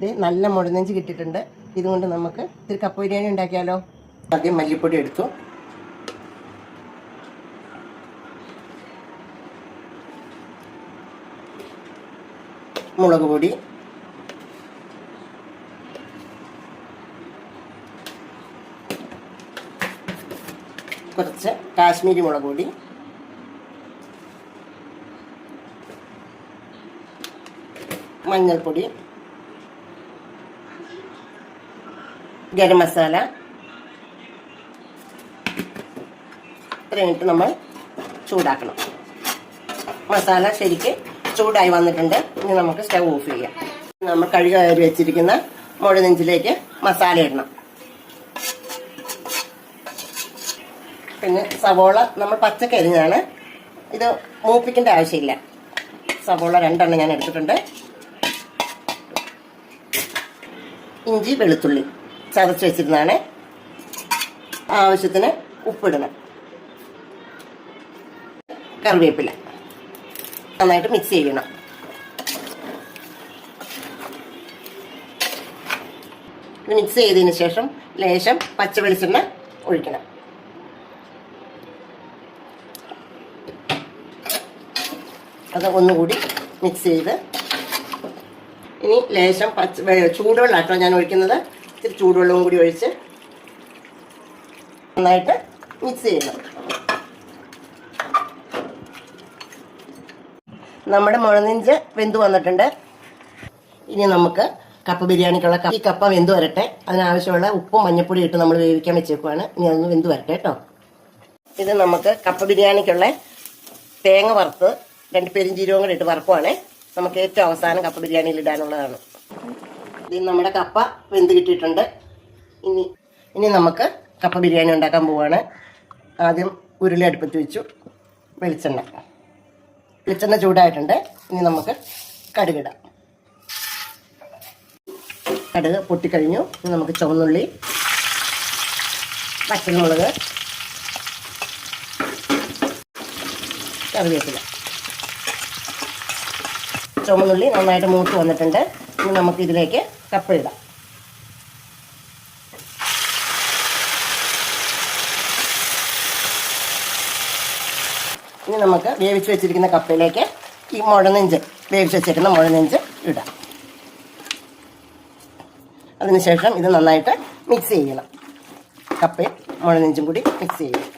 ഇത് നല്ല മുഴനെഞ്ച് കിട്ടിയിട്ടുണ്ട്. ഇതുകൊണ്ട് നമുക്ക് ഇത്തിരി കപ്പ ബിരിയാണി ഉണ്ടാക്കിയാലോ? ആദ്യം മല്ലിപ്പൊടി എടുത്തു. മുളക് പൊടി. കുറച്ച് കാശ്മീരി മുളക് പൊടി. മഞ്ഞൾപ്പൊടി. ഗരം മസാല. ഇത്രയും ഇട്ട് നമ്മൾ ചൂടാക്കണം. മസാല ശരിക്ക് ചൂടായി വന്നിട്ടുണ്ട്. ഇനി നമുക്ക് സ്റ്റവ് ഓഫ് ചെയ്യാം. നമ്മൾ കഴുകി വെച്ചിരിക്കുന്ന മുഴുനെഞ്ചിലേക്ക് മസാല ഇടണം. പിന്നെ സവോള നമ്മൾ പച്ചക്കരിഞ്ഞാണ് ഇത് മൂപ്പിക്കേണ്ട ആവശ്യമില്ല. സവോള രണ്ടെണ്ണം ഞാൻ എടുത്തിട്ടുണ്ട്. ഇഞ്ചി വെളുത്തുള്ളി. ചതച്ച് വെച്ചിരുന്നാണ്. ആവശ്യത്തിന് ഉപ്പിടണം. കറിവേപ്പില നന്നായിട്ട് മിക്സ് ചെയ്യണം. മിക്സ് ചെയ്തതിന് ശേഷം ലേശം പച്ച വെളിച്ചെണ്ണ ഒഴിക്കണം. അത് ഒന്നുകൂടി മിക്സ് ചെയ്ത് ഇനി ലേശം പച്ച ചൂടുവെള്ളം ചൂടുവെള്ളമാട്ടോ ഞാൻ ഒഴിക്കുന്നത്. ഇത്തിരി ചൂടുവെള്ളവും കൂടി ഒഴിച്ച് നന്നായിട്ട് മിക്സ് ചെയ്യണം നമ്മുടെ മുഴനെഞ്ച് വെന്ത് വന്നിട്ടുണ്ട്. ഇനി നമുക്ക് കപ്പ ബിരിയാണിക്കുള്ള ഈ കപ്പ വെന്ത് വരട്ടെ. അതിനാവശ്യമുള്ള ഉപ്പും മഞ്ഞപ്പൊടി ഇട്ട് നമ്മൾ വേവിക്കാൻ വെച്ചേക്കുവാണ്. ഇനി അതൊന്ന് വെന്ത് വരട്ടെ കേട്ടോ. ഇത് നമുക്ക് കപ്പ ബിരിയാണിക്കുള്ള തേങ്ങ വറുത്ത് രണ്ട് പെരും പെരിഞ്ചീരവും കൂടി ഇട്ട് വറുക്കുവാണേ. നമുക്ക് ഏറ്റവും അവസാനം കപ്പ ബിരിയാണിയിൽ ഇടാനുള്ളതാണ്. ഇത് നമ്മുടെ കപ്പ വെന്ത് കിട്ടിയിട്ടുണ്ട്. ഇനി ഇനി നമുക്ക് കപ്പ ബിരിയാണി ഉണ്ടാക്കാൻ പോവാണ്. ആദ്യം ഉരുളി അടുപ്പത്ത് വെച്ചു. വെളിച്ചെണ്ണ. വെളിച്ചെണ്ണ ചൂടായിട്ടുണ്ട്. ഇനി നമുക്ക് കടുകിടാം കടുക് പൊട്ടിക്കഴിഞ്ഞു. ഇനി നമുക്ക് ചുവന്നുള്ളി പച്ചമുളക് കറിവേപ്പില. ചുമന്നുള്ളി നന്നായിട്ട് മൂത്ത് വന്നിട്ടുണ്ട്. ഇനി നമുക്ക് ഇതിലേക്ക് കപ്പ ഇടാം. ഇനി നമുക്ക് വേവിച്ച് വെച്ചിരിക്കുന്ന കപ്പയിലേക്ക് ഈ മുഴനെഞ്ച് വേവിച്ച് വെച്ചിരിക്കുന്ന മുഴനെഞ്ച് ഇടാം. അതിനുശേഷം ഇത് നന്നായിട്ട് മിക്സ് ചെയ്യണം. കപ്പയും മുഴനെഞ്ചും കൂടി മിക്സ് ചെയ്യണം.